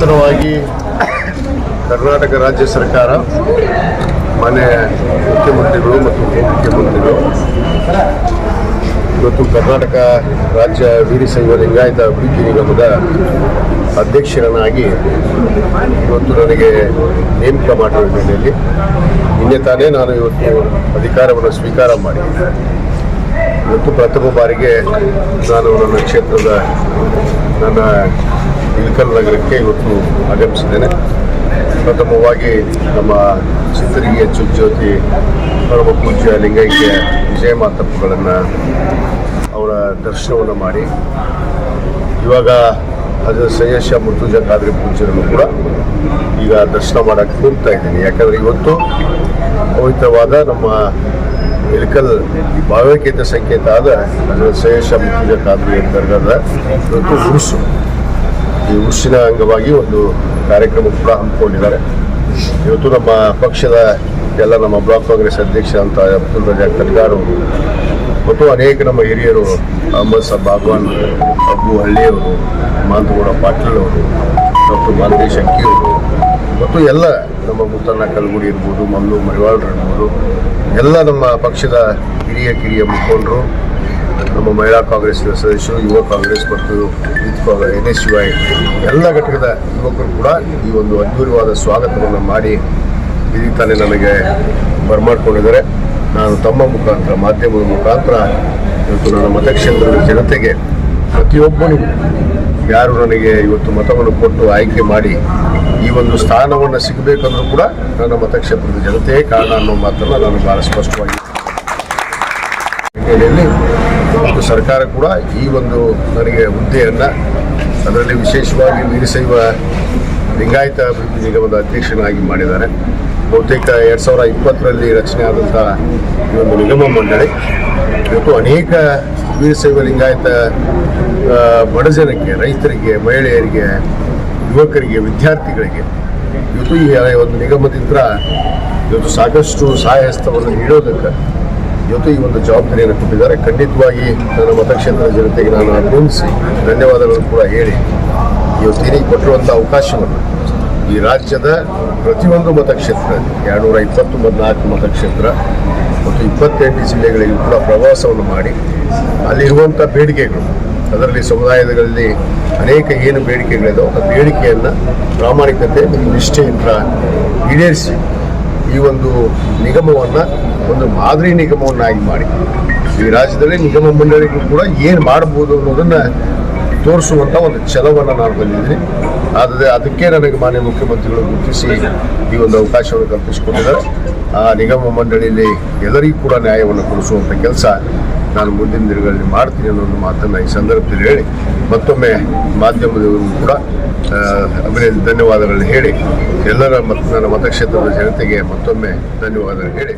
ನೂತನವಾಗಿ ಕರ್ನಾಟಕ ರಾಜ್ಯ ಸರ್ಕಾರ ಮನೆ ಮುಖ್ಯಮಂತ್ರಿಗಳು ಮತ್ತು ಉಪಮುಖ್ಯಮಂತ್ರಿಗಳು ಇವತ್ತು ಕರ್ನಾಟಕ ರಾಜ್ಯ ವೀರಶೈವ ಲಿಂಗಾಯತ ಅಭಿವೃದ್ಧಿ ನಿಗಮದ ಅಧ್ಯಕ್ಷರನ್ನಾಗಿ ಇವತ್ತು ನನಗೆ ನೇಮಕ ಮಾಡುವ ಹಿನ್ನೆಲೆಯಲ್ಲಿ ನಿನ್ನೆ ತಾನೇ ನಾನು ಇವತ್ತು ಅಧಿಕಾರವನ್ನು ಸ್ವೀಕಾರ ಮಾಡಿ ಇವತ್ತು ಪ್ರಥಮ ಬಾರಿಗೆ ನಾನು ನನ್ನ ಕ್ಷೇತ್ರದ ನನ್ನ ಇಳಕಲ್ ನಗರಕ್ಕೆ ಇವತ್ತು ಆಗಮಿಸಿದ್ದೇನೆ. ಪ್ರಥಮವಾಗಿ ನಮ್ಮ ಚಿತ್ತರಿಗೆ ಜ್ಯೋತಿ ಪರಮ ಪೂಜ್ಯ ಲಿಂಗೈಕ್ಯ ವಿಜಯ ಮಾತಪ್ಪುಗಳನ್ನು ಅವರ ದರ್ಶನವನ್ನು ಮಾಡಿ, ಇವಾಗ ಅದು ಸಯ್ಯಶ ಮುರ್ತುಜ ಖಾದ್ರಿ ಪೂಜೆಯನ್ನು ಕೂಡ ಈಗ ದರ್ಶನ ಮಾಡೋಕ್ಕೆ ಕೂರ್ತಾ ಇದ್ದೀನಿ. ಯಾಕಂದರೆ ಇವತ್ತು ಪವಿತ್ರವಾದ ನಮ್ಮ ಇಳಕಲ್ ಭಾವೈಕ್ಯತೆ ಸಂಕೇತ ಆದ ಅದರ ಸಯಶ ಮುತ್ತುಜ ಖಾದ್ರಿ ಅಂತರ್ಗದ ಇವತ್ತು ಉರುಸು ಈ ಉರುಸಿನ ಅಂಗವಾಗಿ ಒಂದು ಕಾರ್ಯಕ್ರಮ ಕೂಡ ಹಮ್ಮಿಕೊಂಡಿದ್ದಾರೆ. ಇವತ್ತು ನಮ್ಮ ಪಕ್ಷದ ಎಲ್ಲ ನಮ್ಮ ಬ್ಲಾಕ್ ಕಾಂಗ್ರೆಸ್ ಅಧ್ಯಕ್ಷ ಅಂತ ಅಬ್ದುಲ್ ರಜಾಕ್ ಕಟ್ಗಾರ್ ಅವರು ಮತ್ತು ಅನೇಕ ನಮ್ಮ ಹಿರಿಯರು ಅಹಮದ್ ಸಾಬ್ ಬಾಗ್ವಾನ್ ಅಬ್ಬು ಹಳ್ಳಿಯವರು, ಮಾಂತಗೌಡ ಪಾಟೀಲ್ ಅವರು ಡಾಕ್ಟರ್ ಮಾಲತಿ ಶಂಕಿ ಮತ್ತು ಎಲ್ಲ ನಮ್ಮ ಮುತ್ತಣ್ಣ ಕಲ್ಗುಡಿ ಇರ್ಬೋದು ಮಲ್ಲು ಮರಿವಾಳ್ರು ಇರ್ಬೋದು, ಎಲ್ಲ ನಮ್ಮ ಪಕ್ಷದ ಹಿರಿಯ ಕಿರಿಯ ಮುಖಂಡರು ನಮ್ಮ ಮಹಿಳಾ ಕಾಂಗ್ರೆಸ್ ಸದಸ್ಯರು, ಯುವ ಕಾಂಗ್ರೆಸ್ ಮತ್ತು youth N S U I ಎಲ್ಲ ಘಟಕದ ಯುವಕರು ಕೂಡ ಈ ಒಂದು ಅದ್ಭುತವಾದ ಸ್ವಾಗತವನ್ನು ಮಾಡಿ ಇದೀಗ ತಾನೇ ನನಗೆ ಬರಮಾಡ್ಕೊಂಡಿದ್ದಾರೆ. ನಾನು ತಮ್ಮ ಮುಖಾಂತರ, ಮಾಧ್ಯಮದ ಮುಖಾಂತರ ಇವತ್ತು ನನ್ನ ಮತಕ್ಷೇತ್ರದ ಜನತೆಗೆ ಪ್ರತಿಯೊಬ್ಬನು ಯಾರು ನನಗೆ ಇವತ್ತು ಮತವನ್ನು ಕೊಟ್ಟು ಆಯ್ಕೆ ಮಾಡಿ ಈ ಒಂದು ಸ್ಥಾನವನ್ನು ಸಿಗಬೇಕಂದ್ರೂ ಕೂಡ ನನ್ನ ಮತಕ್ಷೇತ್ರದ ಜನತೆಯೇ ಕಾರಣ ಅನ್ನೋ ಮಾತನ್ನು ನಾನು ಭಾಳ ಸ್ಪಷ್ಟವಾಗಿ ಮತ್ತು ಸರ್ಕಾರ ಕೂಡ ಈ ಒಂದು ನನಗೆ ಹುದ್ದೆಯನ್ನು ಅದರಲ್ಲಿ ವಿಶೇಷವಾಗಿ ವೀರಶೈವ ಲಿಂಗಾಯತ ಅಭಿವೃದ್ಧಿ ನಿಗಮದ ಅಧ್ಯಕ್ಷನಾಗಿ ಮಾಡಿದ್ದಾರೆ. ಬಹುತೇಕ ಎರಡು ಸಾವಿರ ಇಪ್ಪತ್ತರಲ್ಲಿ ರಚನೆ ಆದಂಥ ಈ ಒಂದು ನಿಗಮ ಮಂಡಳಿ. ಇವತ್ತು ಅನೇಕ ವೀರಶೈವ ಲಿಂಗಾಯತ ಬಡಜನಕ್ಕೆ ಬಡ ಜನಕ್ಕೆ, ರೈತರಿಗೆ, ಮಹಿಳೆಯರಿಗೆ, ಯುವಕರಿಗೆ, ವಿದ್ಯಾರ್ಥಿಗಳಿಗೆ ಇವತ್ತು ಈ ಒಂದು ನಿಗಮದಿಂದ ಇವತ್ತು ಸಾಕಷ್ಟು ಸಹಾಯ ಹಸ್ತವನ್ನು ನೀಡೋದಕ್ಕೆ ಇವತ್ತು ಈ ಒಂದು ಜವಾಬ್ದಾರಿಯನ್ನು ಕೊಟ್ಟಿದ್ದಾರೆ. ಖಂಡಿತವಾಗಿ ನನ್ನ ಮತಕ್ಷೇತ್ರದ ಜನತೆಗೆ ನಾನು ಅಭಿನಂದಿಸಿ ಧನ್ಯವಾದಗಳನ್ನು ಕೂಡ ಹೇಳಿ ಇವತ್ತು ಏನಿಗೆ ಕೊಟ್ಟಿರುವಂಥ ಅವಕಾಶವನ್ನು ಈ ರಾಜ್ಯದ ಪ್ರತಿಯೊಂದು ಮತಕ್ಷೇತ್ರ ಎರಡುನೂರ ನೂರ ನಾಲ್ಕು ಮತಕ್ಷೇತ್ರ ಮತ್ತು ಇಪ್ಪತ್ತೆಂಟು ಜಿಲ್ಲೆಗಳಿಗೆ ಕೂಡ ಪ್ರವಾಸವನ್ನು ಮಾಡಿ ಅಲ್ಲಿರುವಂಥ ಬೇಡಿಕೆಗಳು, ಅದರಲ್ಲಿ ಸಮುದಾಯಗಳಲ್ಲಿ ಅನೇಕ ಏನು ಬೇಡಿಕೆಗಳಿದಾವೆ ಆ ಬೇಡಿಕೆಯನ್ನು ಪ್ರಾಮಾಣಿಕತೆ ನಿಷ್ಠೆಯಿಂದ ಈಡೇರಿಸಿ ಈ ಒಂದು ನಿಗಮವನ್ನು, ಒಂದು ಮಾದರಿ ನಿಗಮವನ್ನಾಗಿ ಮಾಡಿ. ಈ ರಾಜ್ಯದಲ್ಲಿ ನಿಗಮ ಮಂಡಳಿಗೂ ಕೂಡ ಏನು ಮಾಡ್ಬೋದು ಅನ್ನೋದನ್ನು ತೋರಿಸುವಂಥ ಒಂದು ಛಲವನ್ನು ನಾನು ಬಂದಿದ್ದೀನಿ ಆದರೆ ಅದಕ್ಕೆ ನನಗೆ ಮಾನ್ಯ ಮುಖ್ಯಮಂತ್ರಿಗಳು ಗುರುತಿಸಿ ಈ ಒಂದು ಅವಕಾಶವನ್ನು ಕಲ್ಪಿಸಿಕೊಂಡಿದ್ದಾರೆ ಆ ನಿಗಮ ಮಂಡಳಿಯಲ್ಲಿ ಎಲ್ಲರಿಗೂ ಕೂಡ ನ್ಯಾಯವನ್ನು ಕೊಡಿಸುವಂಥ ಕೆಲಸ ನಾನು ಮುಂದಿನ ದಿನಗಳಲ್ಲಿ ಮಾಡ್ತೀನಿ ಅನ್ನೋ ಒಂದು ಮಾತನ್ನು ಈ ಸಂದರ್ಭದಲ್ಲಿ ಹೇಳಿ. ಮತ್ತೊಮ್ಮೆ ಮಾಧ್ಯಮದವರು ಕೂಡ ಅಭಿನಂದ ಧನ್ಯವಾದಗಳನ್ನು ಹೇಳಿ ಎಲ್ಲರ ಮತ್ತು ನನ್ನ ಮತಕ್ಷೇತ್ರದ ಜನತೆಗೆ ಮತ್ತೊಮ್ಮೆ ಧನ್ಯವಾದಗಳು ಹೇಳಿ.